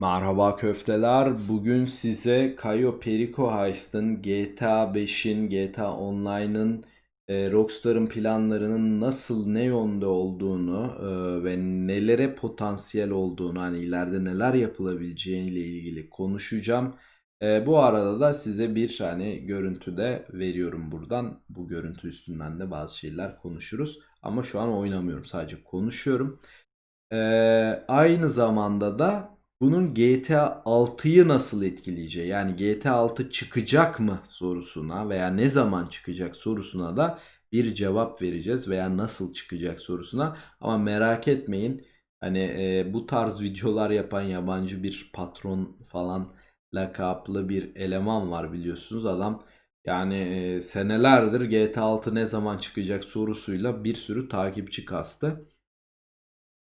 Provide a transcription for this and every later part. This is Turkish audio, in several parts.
Merhaba köfteler. Bugün size Cayo Perico Heist'ın GTA 5'in, GTA Online'ın, e, Rockstar'ın planlarının nasıl ne yönde olduğunu e, ve nelere potansiyel olduğunu, hani ileride neler yapılabileceğiyle ilgili konuşacağım. E, bu arada da size bir hani görüntü de veriyorum buradan. Bu görüntü üstünden de bazı şeyler konuşuruz. Ama şu an oynamıyorum, sadece konuşuyorum. E, aynı zamanda da bunun GTA 6'yı nasıl etkileyeceği yani GTA 6 çıkacak mı sorusuna veya ne zaman çıkacak sorusuna da bir cevap vereceğiz veya nasıl çıkacak sorusuna ama merak etmeyin hani e, bu tarz videolar yapan yabancı bir patron falan lakaplı bir eleman var biliyorsunuz adam yani e, senelerdir GTA 6 ne zaman çıkacak sorusuyla bir sürü takipçi kastı.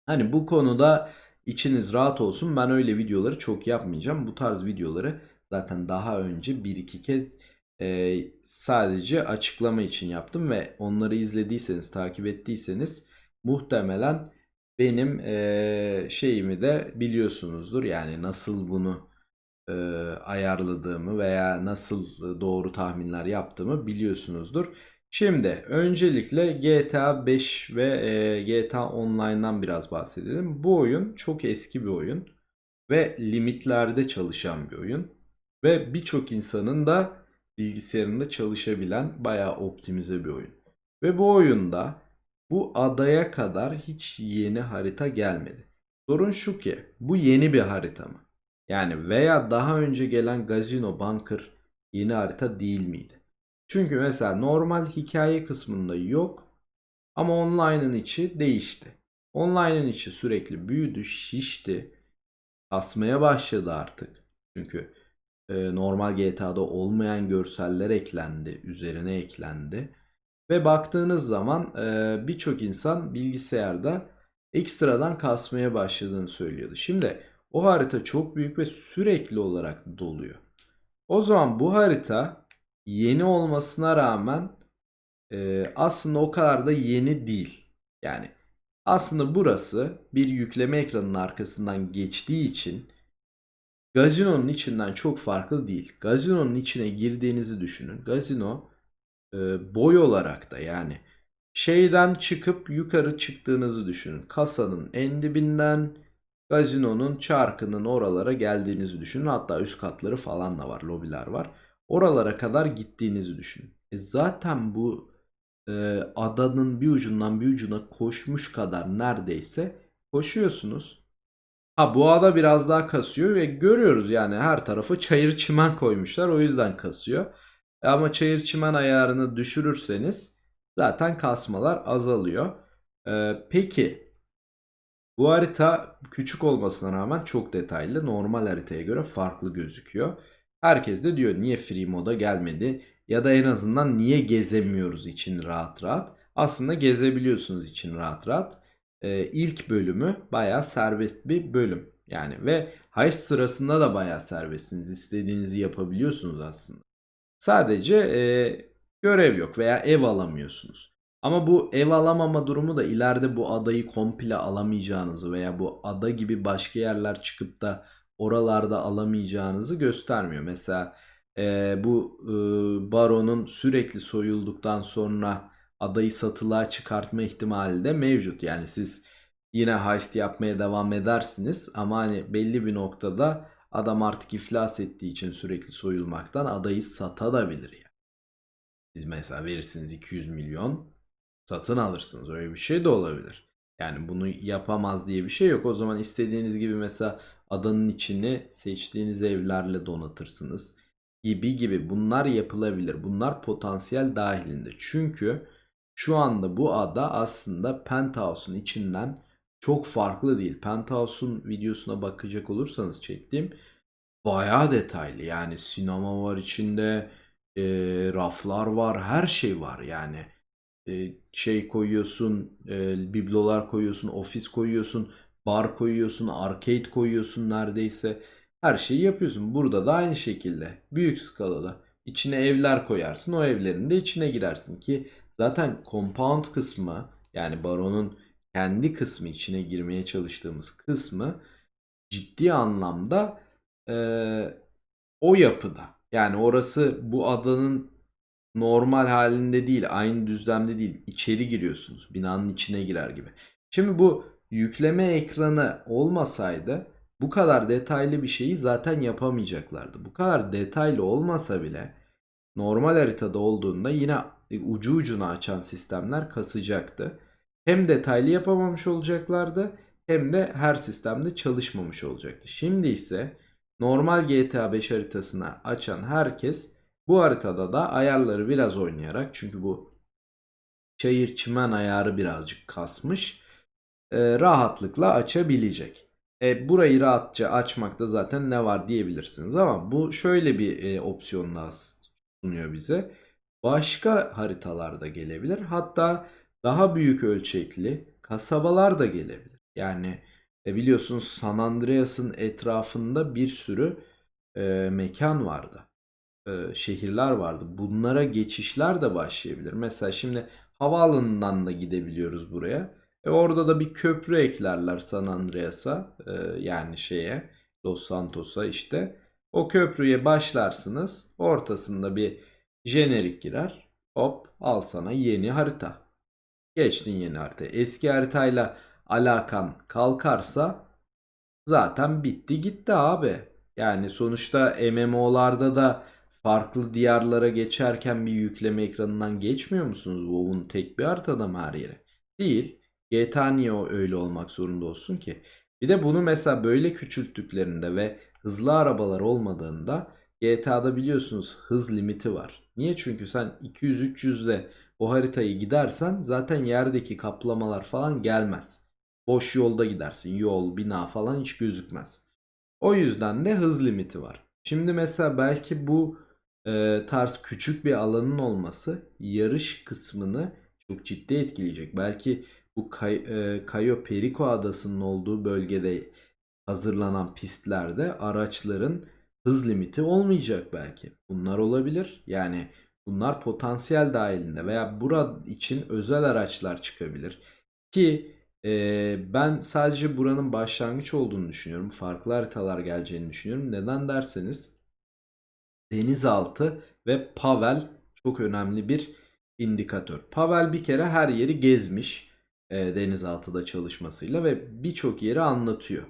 Hani bu konuda İçiniz rahat olsun. Ben öyle videoları çok yapmayacağım. Bu tarz videoları zaten daha önce bir iki kez e, sadece açıklama için yaptım ve onları izlediyseniz, takip ettiyseniz muhtemelen benim e, şeyimi de biliyorsunuzdur. Yani nasıl bunu e, ayarladığımı veya nasıl doğru tahminler yaptığımı biliyorsunuzdur. Şimdi öncelikle GTA 5 ve e, GTA Online'dan biraz bahsedelim. Bu oyun çok eski bir oyun ve limitlerde çalışan bir oyun ve birçok insanın da bilgisayarında çalışabilen bayağı optimize bir oyun. Ve bu oyunda bu adaya kadar hiç yeni harita gelmedi. Sorun şu ki bu yeni bir harita mı? Yani veya daha önce gelen Gazino Bunker yeni harita değil miydi? Çünkü mesela normal hikaye kısmında yok ama online'ın içi değişti. Online'ın içi sürekli büyüdü, şişti. Kasmaya başladı artık. Çünkü e, normal GTA'da olmayan görseller eklendi, üzerine eklendi. Ve baktığınız zaman e, birçok insan bilgisayarda ekstradan kasmaya başladığını söylüyordu. Şimdi o harita çok büyük ve sürekli olarak doluyor. O zaman bu harita yeni olmasına rağmen e, aslında o kadar da yeni değil. Yani aslında burası bir yükleme ekranının arkasından geçtiği için Gazino'nun içinden çok farklı değil. Gazino'nun içine girdiğinizi düşünün. Gazino e, boy olarak da yani şeyden çıkıp yukarı çıktığınızı düşünün. Kasanın en dibinden Gazino'nun çarkının oralara geldiğinizi düşünün. Hatta üst katları falan da var, lobiler var. Oralara kadar gittiğinizi düşünün. E zaten bu e, adanın bir ucundan bir ucuna koşmuş kadar neredeyse koşuyorsunuz. Ha bu ada biraz daha kasıyor ve görüyoruz yani her tarafı çayır çimen koymuşlar o yüzden kasıyor. E ama çayır çimen ayarını düşürürseniz zaten kasmalar azalıyor. E, peki bu harita küçük olmasına rağmen çok detaylı normal haritaya göre farklı gözüküyor. Herkes de diyor niye free moda gelmedi ya da en azından niye gezemiyoruz için rahat rahat. Aslında gezebiliyorsunuz için rahat rahat. Ee, ilk bölümü bayağı serbest bir bölüm. Yani ve heist sırasında da bayağı serbestsiniz. İstediğinizi yapabiliyorsunuz aslında. Sadece e, görev yok veya ev alamıyorsunuz. Ama bu ev alamama durumu da ileride bu adayı komple alamayacağınızı veya bu ada gibi başka yerler çıkıp da oralarda alamayacağınızı göstermiyor. Mesela e, bu e, baronun sürekli soyulduktan sonra adayı satılığa çıkartma ihtimali de mevcut. Yani siz yine heist yapmaya devam edersiniz ama hani belli bir noktada adam artık iflas ettiği için sürekli soyulmaktan adayı satabilir yani. Siz mesela verirsiniz 200 milyon satın alırsınız. Öyle bir şey de olabilir. Yani bunu yapamaz diye bir şey yok. O zaman istediğiniz gibi mesela adanın içini seçtiğiniz evlerle donatırsınız gibi gibi bunlar yapılabilir. Bunlar potansiyel dahilinde. Çünkü şu anda bu ada aslında Penthouse'un içinden çok farklı değil. Penthouse'un videosuna bakacak olursanız çektiğim bayağı detaylı. Yani sinema var içinde, e, raflar var, her şey var yani. E, şey koyuyorsun, e, biblolar koyuyorsun, ofis koyuyorsun bar koyuyorsun, arcade koyuyorsun neredeyse. Her şeyi yapıyorsun. Burada da aynı şekilde büyük skalada içine evler koyarsın. O evlerin de içine girersin ki zaten compound kısmı yani baronun kendi kısmı içine girmeye çalıştığımız kısmı ciddi anlamda eee, o yapıda. Yani orası bu adanın normal halinde değil, aynı düzlemde değil. İçeri giriyorsunuz. Binanın içine girer gibi. Şimdi bu yükleme ekranı olmasaydı bu kadar detaylı bir şeyi zaten yapamayacaklardı. Bu kadar detaylı olmasa bile normal haritada olduğunda yine ucu ucuna açan sistemler kasacaktı. Hem detaylı yapamamış olacaklardı hem de her sistemde çalışmamış olacaktı. Şimdi ise normal GTA 5 haritasını açan herkes bu haritada da ayarları biraz oynayarak çünkü bu çayır çimen ayarı birazcık kasmış e, rahatlıkla açabilecek. E, burayı rahatça açmakta zaten ne var diyebilirsiniz ama bu şöyle bir e, opsiyon daha sunuyor bize. Başka haritalarda gelebilir. Hatta daha büyük ölçekli kasabalar da gelebilir. Yani e, biliyorsunuz San Andreas'ın etrafında bir sürü e, mekan vardı. E, şehirler vardı. Bunlara geçişler de başlayabilir. Mesela şimdi havaalanından da gidebiliyoruz buraya. E orada da bir köprü eklerler San Andreas'a e, yani şeye Los Santos'a işte. O köprüye başlarsınız. Ortasında bir jenerik girer. Hop al sana yeni harita. Geçtin yeni harita. Eski haritayla alakan kalkarsa zaten bitti gitti abi. Yani sonuçta MMO'larda da farklı diyarlara geçerken bir yükleme ekranından geçmiyor musunuz? WoW'un tek bir haritada mı her yere? Değil. GTA niye o öyle olmak zorunda olsun ki? Bir de bunu mesela böyle küçülttüklerinde ve hızlı arabalar olmadığında GTA'da biliyorsunuz hız limiti var. Niye? Çünkü sen 200-300'de o haritayı gidersen zaten yerdeki kaplamalar falan gelmez. Boş yolda gidersin. Yol, bina falan hiç gözükmez. O yüzden de hız limiti var. Şimdi mesela belki bu e, tarz küçük bir alanın olması yarış kısmını çok ciddi etkileyecek. Belki bu Kay, e, Cayo Perico adasının olduğu bölgede hazırlanan pistlerde araçların hız limiti olmayacak belki. Bunlar olabilir. Yani bunlar potansiyel dahilinde veya burada için özel araçlar çıkabilir. Ki e, ben sadece buranın başlangıç olduğunu düşünüyorum. Farklı haritalar geleceğini düşünüyorum. Neden derseniz denizaltı ve Pavel çok önemli bir indikatör. Pavel bir kere her yeri gezmiş e, denizaltıda çalışmasıyla ve birçok yeri anlatıyor.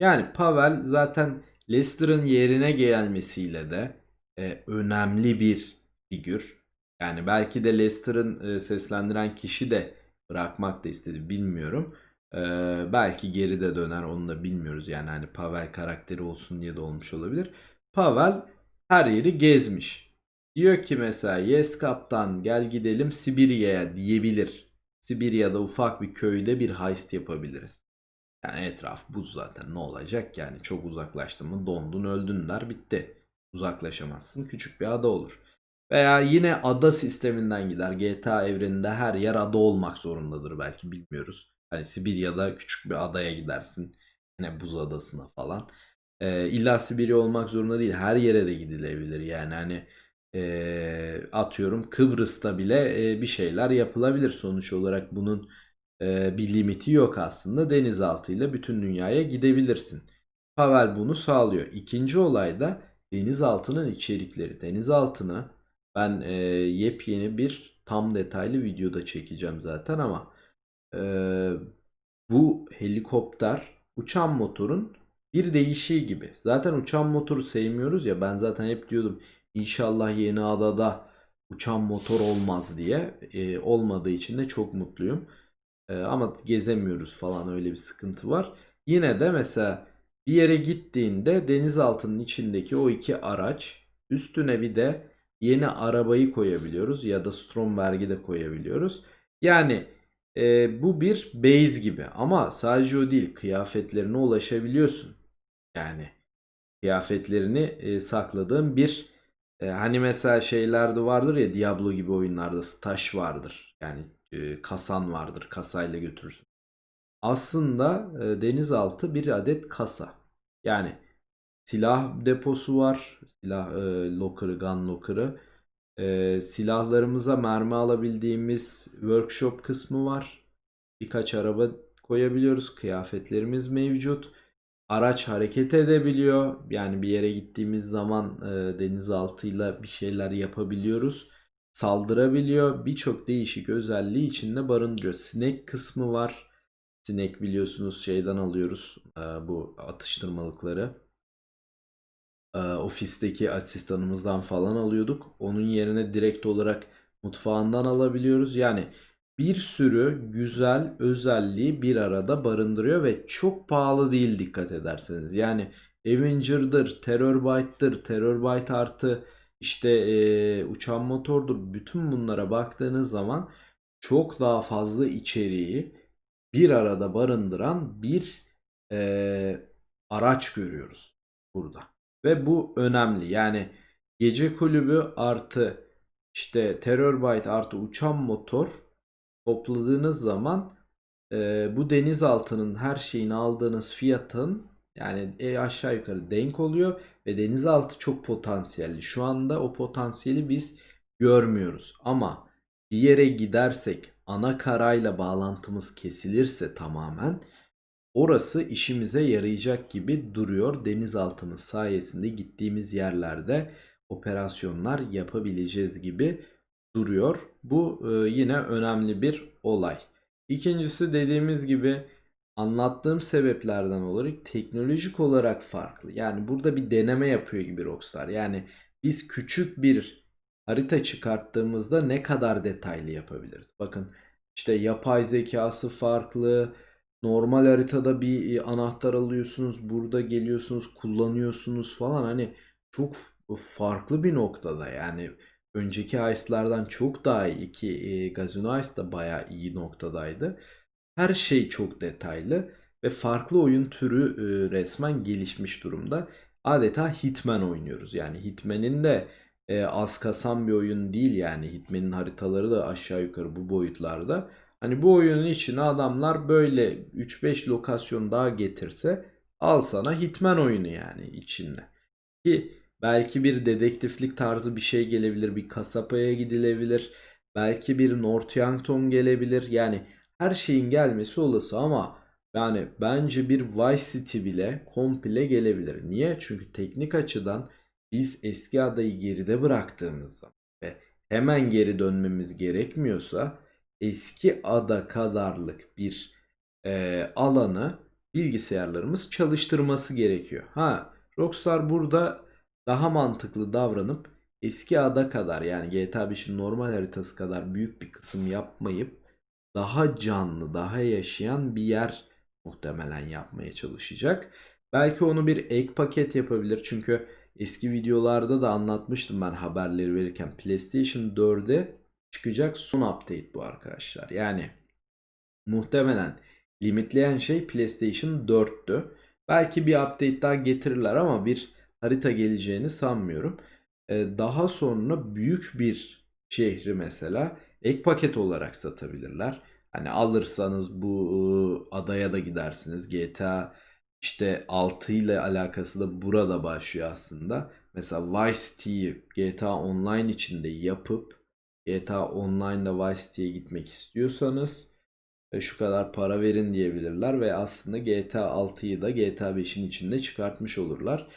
Yani Pavel zaten Leicester'ın yerine gelmesiyle de e, önemli bir figür. Yani belki de Leicester'ın e, seslendiren kişi de bırakmak da istedi bilmiyorum. E, belki geri de döner onu da bilmiyoruz. Yani hani Pavel karakteri olsun diye de olmuş olabilir. Pavel her yeri gezmiş. Diyor ki mesela yes kaptan gel gidelim Sibirya'ya diyebilir. Sibirya'da ufak bir köyde bir heist yapabiliriz. Yani etraf buz zaten ne olacak yani çok uzaklaştın mı dondun öldün der bitti. Uzaklaşamazsın küçük bir ada olur. Veya yine ada sisteminden gider. GTA evreninde her yer ada olmak zorundadır belki bilmiyoruz. Hani Sibirya'da küçük bir adaya gidersin. Yine buz adasına falan. Ee, illa Sibirya olmak zorunda değil. Her yere de gidilebilir. Yani hani e, atıyorum Kıbrıs'ta bile e, bir şeyler yapılabilir. Sonuç olarak bunun e, bir limiti yok aslında. Denizaltıyla bütün dünyaya gidebilirsin. Pavel bunu sağlıyor. İkinci olay da denizaltının içerikleri. Denizaltını ben e, yepyeni bir tam detaylı videoda çekeceğim zaten ama e, bu helikopter uçan motorun bir değişiği gibi. Zaten uçan motoru sevmiyoruz ya ben zaten hep diyordum İnşallah yeni adada uçan motor olmaz diye. E, olmadığı için de çok mutluyum. E, ama gezemiyoruz falan öyle bir sıkıntı var. Yine de mesela bir yere gittiğinde denizaltının içindeki o iki araç üstüne bir de yeni arabayı koyabiliyoruz ya da Stromberg'i de koyabiliyoruz. Yani e, bu bir base gibi ama sadece o değil kıyafetlerine ulaşabiliyorsun. Yani kıyafetlerini e, sakladığın bir e, hani mesela şeylerde vardır ya Diablo gibi oyunlarda stash vardır. Yani e, kasan vardır. Kasayla götürürsün. Aslında e, denizaltı bir adet kasa. Yani silah deposu var. Silah e, locker'ı, gun locker'ı. E, silahlarımıza mermi alabildiğimiz workshop kısmı var. Birkaç araba koyabiliyoruz. Kıyafetlerimiz mevcut. Araç hareket edebiliyor. Yani bir yere gittiğimiz zaman e, denizaltıyla bir şeyler yapabiliyoruz. Saldırabiliyor. Birçok değişik özelliği içinde barındırıyor. Sinek kısmı var. Sinek biliyorsunuz şeyden alıyoruz e, bu atıştırmalıkları. E, ofisteki asistanımızdan falan alıyorduk. Onun yerine direkt olarak mutfağından alabiliyoruz. Yani bir sürü güzel özelliği bir arada barındırıyor ve çok pahalı değil dikkat ederseniz. Yani Avenger'dır, Terrorbyte'dır, Terrorbyte artı işte e, uçan motordur. Bütün bunlara baktığınız zaman çok daha fazla içeriği bir arada barındıran bir e, araç görüyoruz burada. Ve bu önemli. Yani gece kulübü artı işte Terrorbyte artı uçan motor topladığınız zaman e, bu denizaltının her şeyini aldığınız fiyatın yani e, aşağı yukarı denk oluyor ve denizaltı çok potansiyelli. Şu anda o potansiyeli biz görmüyoruz. Ama bir yere gidersek ana karayla bağlantımız kesilirse tamamen orası işimize yarayacak gibi duruyor. Denizaltımız sayesinde gittiğimiz yerlerde operasyonlar yapabileceğiz gibi duruyor. Bu e, yine önemli bir olay. İkincisi dediğimiz gibi anlattığım sebeplerden olarak teknolojik olarak farklı. Yani burada bir deneme yapıyor gibi Rockstar. Yani biz küçük bir harita çıkarttığımızda ne kadar detaylı yapabiliriz? Bakın işte yapay zekası farklı. Normal haritada bir anahtar alıyorsunuz, burada geliyorsunuz, kullanıyorsunuz falan. Hani çok farklı bir noktada yani önceki heistlerden çok daha iyi ki e, Gazino Heist da bayağı iyi noktadaydı. Her şey çok detaylı ve farklı oyun türü e, resmen gelişmiş durumda. Adeta Hitman oynuyoruz. Yani Hitman'in de e, az kasan bir oyun değil yani. Hitman'in haritaları da aşağı yukarı bu boyutlarda. Hani bu oyunun içine adamlar böyle 3-5 lokasyon daha getirse al sana Hitman oyunu yani içinde. Ki Belki bir dedektiflik tarzı bir şey gelebilir. Bir kasapaya gidilebilir. Belki bir Northampton gelebilir. Yani her şeyin gelmesi olası ama yani bence bir Vice City bile komple gelebilir. Niye? Çünkü teknik açıdan biz eski adayı geride bıraktığımızda ve hemen geri dönmemiz gerekmiyorsa eski ada kadarlık bir e, alanı bilgisayarlarımız çalıştırması gerekiyor. Ha Rockstar burada daha mantıklı davranıp eski ada kadar yani GTA 5'in normal haritası kadar büyük bir kısım yapmayıp daha canlı, daha yaşayan bir yer muhtemelen yapmaya çalışacak. Belki onu bir ek paket yapabilir. Çünkü eski videolarda da anlatmıştım ben haberleri verirken PlayStation 4'e çıkacak son update bu arkadaşlar. Yani muhtemelen limitleyen şey PlayStation 4'tü. Belki bir update daha getirirler ama bir harita geleceğini sanmıyorum. Ee, daha sonra büyük bir şehri mesela ek paket olarak satabilirler. Hani alırsanız bu adaya da gidersiniz. GTA işte 6 ile alakası da burada başlıyor aslında. Mesela Vice City'yi GTA Online içinde yapıp GTA Online'da Vice City'ye gitmek istiyorsanız e, şu kadar para verin diyebilirler ve aslında GTA 6'yı da GTA 5'in içinde çıkartmış olurlar.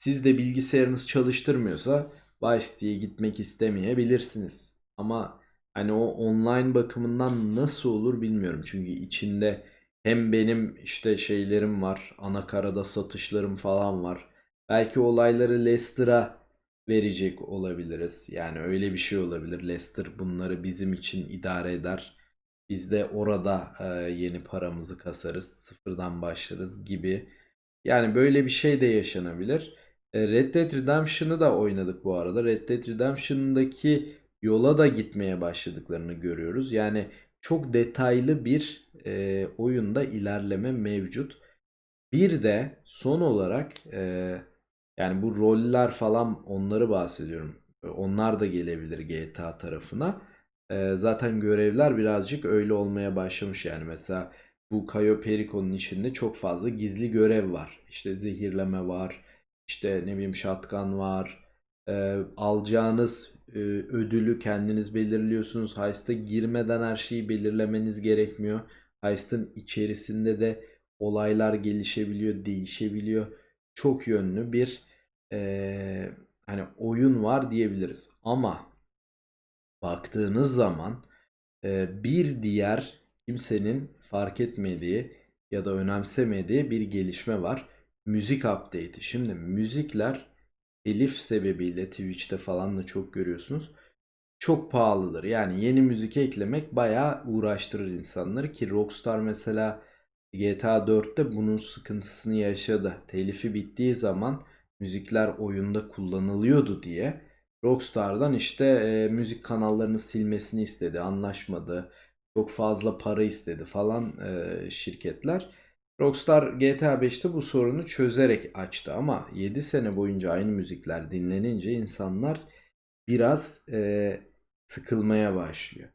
Siz de bilgisayarınız çalıştırmıyorsa Vice City'ye gitmek istemeyebilirsiniz. Ama hani o online bakımından nasıl olur bilmiyorum. Çünkü içinde hem benim işte şeylerim var. Anakarada satışlarım falan var. Belki olayları Leicester'a verecek olabiliriz. Yani öyle bir şey olabilir. Leicester bunları bizim için idare eder. Biz de orada e, yeni paramızı kasarız. Sıfırdan başlarız gibi. Yani böyle bir şey de yaşanabilir. E, Red Dead Redemption'ı da oynadık bu arada. Red Dead Redemption'daki yola da gitmeye başladıklarını görüyoruz. Yani çok detaylı bir e, oyunda ilerleme mevcut. Bir de son olarak e, yani bu roller falan onları bahsediyorum. Onlar da gelebilir GTA tarafına. E, zaten görevler birazcık öyle olmaya başlamış yani mesela bu Cayo Perico'nun içinde çok fazla gizli görev var. İşte zehirleme var işte ne bileyim shotgun var. E, alacağınız e, ödülü kendiniz belirliyorsunuz. Heist'a girmeden her şeyi belirlemeniz gerekmiyor. Heist'ın içerisinde de olaylar gelişebiliyor, değişebiliyor. Çok yönlü bir eee, hani oyun var diyebiliriz. Ama baktığınız zaman eee, bir diğer kimsenin fark etmediği ya da önemsemediği bir gelişme var. Müzik update'i. Şimdi müzikler telif sebebiyle Twitch'te falan da çok görüyorsunuz. Çok pahalıdır. Yani yeni müzik eklemek bayağı uğraştırır insanları ki Rockstar mesela GTA 4'te bunun sıkıntısını yaşadı. Telifi bittiği zaman müzikler oyunda kullanılıyordu diye Rockstar'dan işte e, müzik kanallarını silmesini istedi, anlaşmadı. Çok fazla para istedi falan e, şirketler. Rockstar GTA 5'te bu sorunu çözerek açtı ama 7 sene boyunca aynı müzikler dinlenince insanlar biraz e, sıkılmaya başlıyor.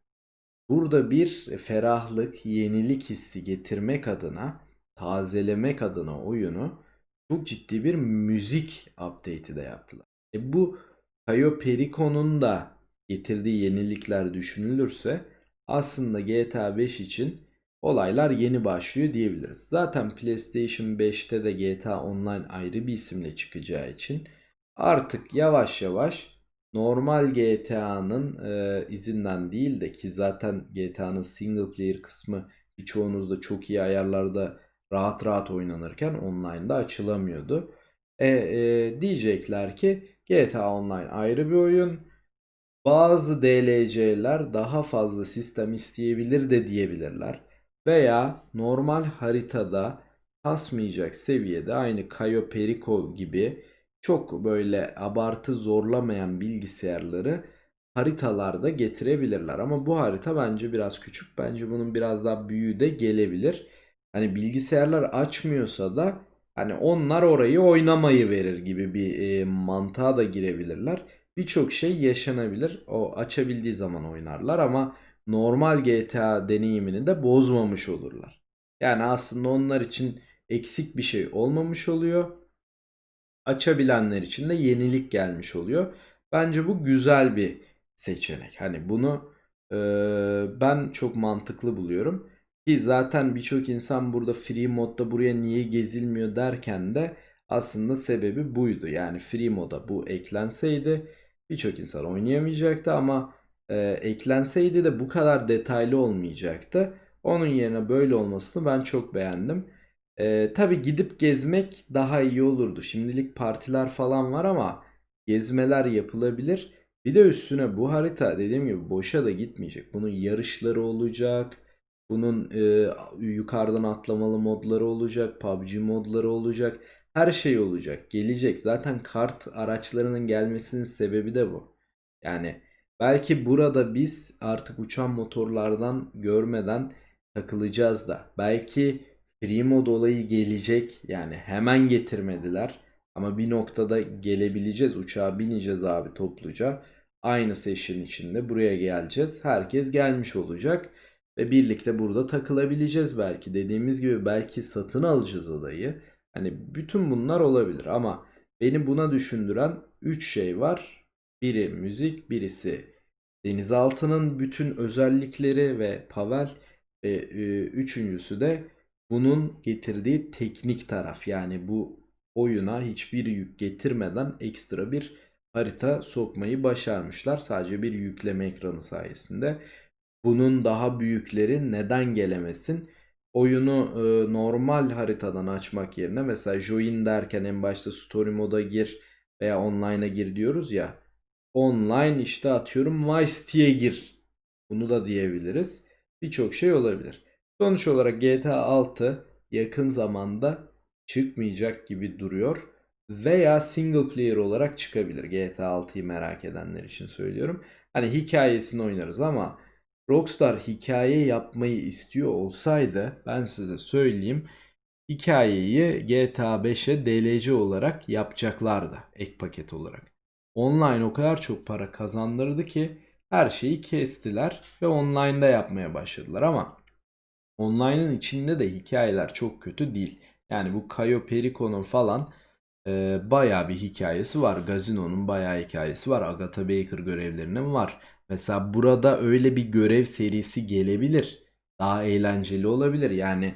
Burada bir ferahlık, yenilik hissi getirmek adına, tazelemek adına oyunu çok ciddi bir müzik update'i de yaptılar. E bu Cayo Perico'nun da getirdiği yenilikler düşünülürse aslında GTA 5 için olaylar yeni başlıyor diyebiliriz. Zaten PlayStation 5'te de GTA Online ayrı bir isimle çıkacağı için artık yavaş yavaş normal GTA'nın e, izinden değil de ki zaten GTA'nın single player kısmı birçoğunuzda çok iyi ayarlarda rahat rahat oynanırken online'da açılamıyordu. E, e, diyecekler ki GTA Online ayrı bir oyun. Bazı DLC'ler daha fazla sistem isteyebilir de diyebilirler. Veya normal haritada kasmayacak seviyede aynı Cayo Perico gibi çok böyle abartı zorlamayan bilgisayarları haritalarda getirebilirler. Ama bu harita bence biraz küçük. Bence bunun biraz daha büyüğü de gelebilir. Hani bilgisayarlar açmıyorsa da hani onlar orayı oynamayı verir gibi bir e, mantığa da girebilirler. Birçok şey yaşanabilir. O açabildiği zaman oynarlar ama normal GTA deneyimini de bozmamış olurlar. Yani aslında onlar için eksik bir şey olmamış oluyor. Açabilenler için de yenilik gelmiş oluyor. Bence bu güzel bir seçenek. Hani bunu e, ben çok mantıklı buluyorum. Ki zaten birçok insan burada free modda buraya niye gezilmiyor derken de aslında sebebi buydu. Yani free moda bu eklenseydi birçok insan oynayamayacaktı ama e, eklenseydi de bu kadar detaylı olmayacaktı. Onun yerine böyle olmasını ben çok beğendim. E, tabii gidip gezmek daha iyi olurdu. Şimdilik partiler falan var ama gezmeler yapılabilir. Bir de üstüne bu harita dediğim gibi boşa da gitmeyecek. Bunun yarışları olacak. Bunun e, yukarıdan atlamalı modları olacak. PUBG modları olacak. Her şey olacak. Gelecek. Zaten kart araçlarının gelmesinin sebebi de bu. Yani belki burada biz artık uçan motorlardan görmeden takılacağız da. Belki free mod olayı gelecek. Yani hemen getirmediler. Ama bir noktada gelebileceğiz. Uçağa bineceğiz abi topluca. Aynı session içinde buraya geleceğiz. Herkes gelmiş olacak. Ve birlikte burada takılabileceğiz belki. Dediğimiz gibi belki satın alacağız odayı. Hani bütün bunlar olabilir ama beni buna düşündüren 3 şey var. Biri müzik, birisi denizaltının bütün özellikleri ve Pavel ve e, üçüncüsü de bunun getirdiği teknik taraf. Yani bu oyuna hiçbir yük getirmeden ekstra bir harita sokmayı başarmışlar. Sadece bir yükleme ekranı sayesinde. Bunun daha büyükleri neden gelemesin? Oyunu e, normal haritadan açmak yerine mesela join derken en başta story moda gir veya online'a gir diyoruz ya. Online işte atıyorum Vice gir. Bunu da diyebiliriz. Birçok şey olabilir. Sonuç olarak GTA 6 yakın zamanda çıkmayacak gibi duruyor. Veya single player olarak çıkabilir. GTA 6'yı merak edenler için söylüyorum. Hani hikayesini oynarız ama Rockstar hikaye yapmayı istiyor olsaydı ben size söyleyeyim hikayeyi GTA 5'e DLC olarak yapacaklardı ek paket olarak. Online o kadar çok para kazandırdı ki her şeyi kestiler ve online'da yapmaya başladılar ama online'ın içinde de hikayeler çok kötü değil. Yani bu Cayo Perico'nun falan e, bayağı bir hikayesi var. Gazino'nun bayağı hikayesi var. Agatha Baker görevlerinin var. Mesela burada öyle bir görev serisi gelebilir. Daha eğlenceli olabilir. Yani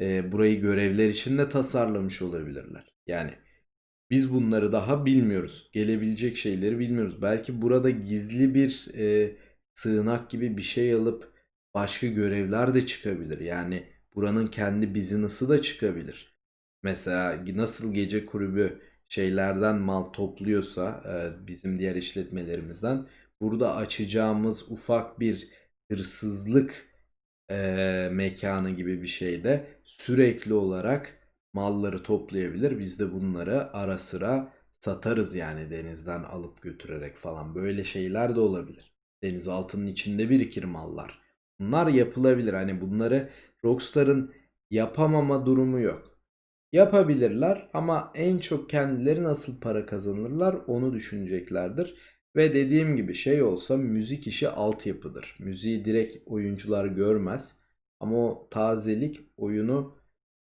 e, burayı görevler için de tasarlamış olabilirler. Yani biz bunları daha bilmiyoruz. Gelebilecek şeyleri bilmiyoruz. Belki burada gizli bir e, sığınak gibi bir şey alıp başka görevler de çıkabilir. Yani buranın kendi business'ı da çıkabilir. Mesela nasıl gece kulübü şeylerden mal topluyorsa e, bizim diğer işletmelerimizden burada açacağımız ufak bir hırsızlık e, mekanı gibi bir şeyde sürekli olarak malları toplayabilir. Biz de bunları ara sıra satarız yani denizden alıp götürerek falan. Böyle şeyler de olabilir. Denizaltının içinde birikir mallar. Bunlar yapılabilir. Hani bunları Rockstar'ın yapamama durumu yok. Yapabilirler ama en çok kendileri nasıl para kazanırlar onu düşüneceklerdir. Ve dediğim gibi şey olsa müzik işi altyapıdır. Müziği direkt oyuncular görmez. Ama o tazelik oyunu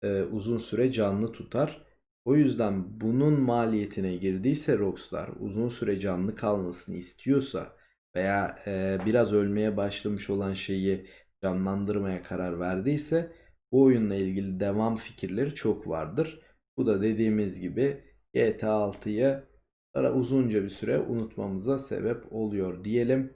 e, uzun süre canlı tutar. O yüzden bunun maliyetine girdiyse Rockstar uzun süre canlı kalmasını istiyorsa veya e, biraz ölmeye başlamış olan şeyi canlandırmaya karar verdiyse bu oyunla ilgili devam fikirleri çok vardır. Bu da dediğimiz gibi GTA 6'yı uzunca bir süre unutmamıza sebep oluyor diyelim.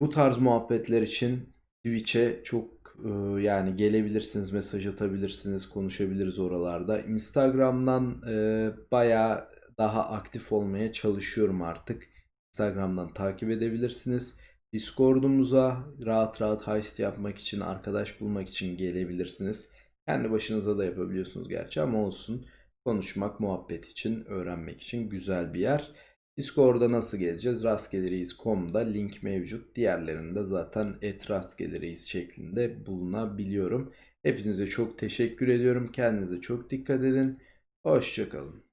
Bu tarz muhabbetler için Twitch'e çok e, yani gelebilirsiniz, mesaj atabilirsiniz, konuşabiliriz oralarda. Instagram'dan e, bayağı daha aktif olmaya çalışıyorum artık. Instagram'dan takip edebilirsiniz. Discord'umuza rahat rahat heist yapmak için, arkadaş bulmak için gelebilirsiniz. Kendi başınıza da yapabiliyorsunuz gerçi ama olsun. Konuşmak, muhabbet için, öğrenmek için güzel bir yer. Discord'a nasıl geleceğiz? Rastgelereis.com'da link mevcut. Diğerlerinde zaten et rastgelereis şeklinde bulunabiliyorum. Hepinize çok teşekkür ediyorum. Kendinize çok dikkat edin. Hoşçakalın.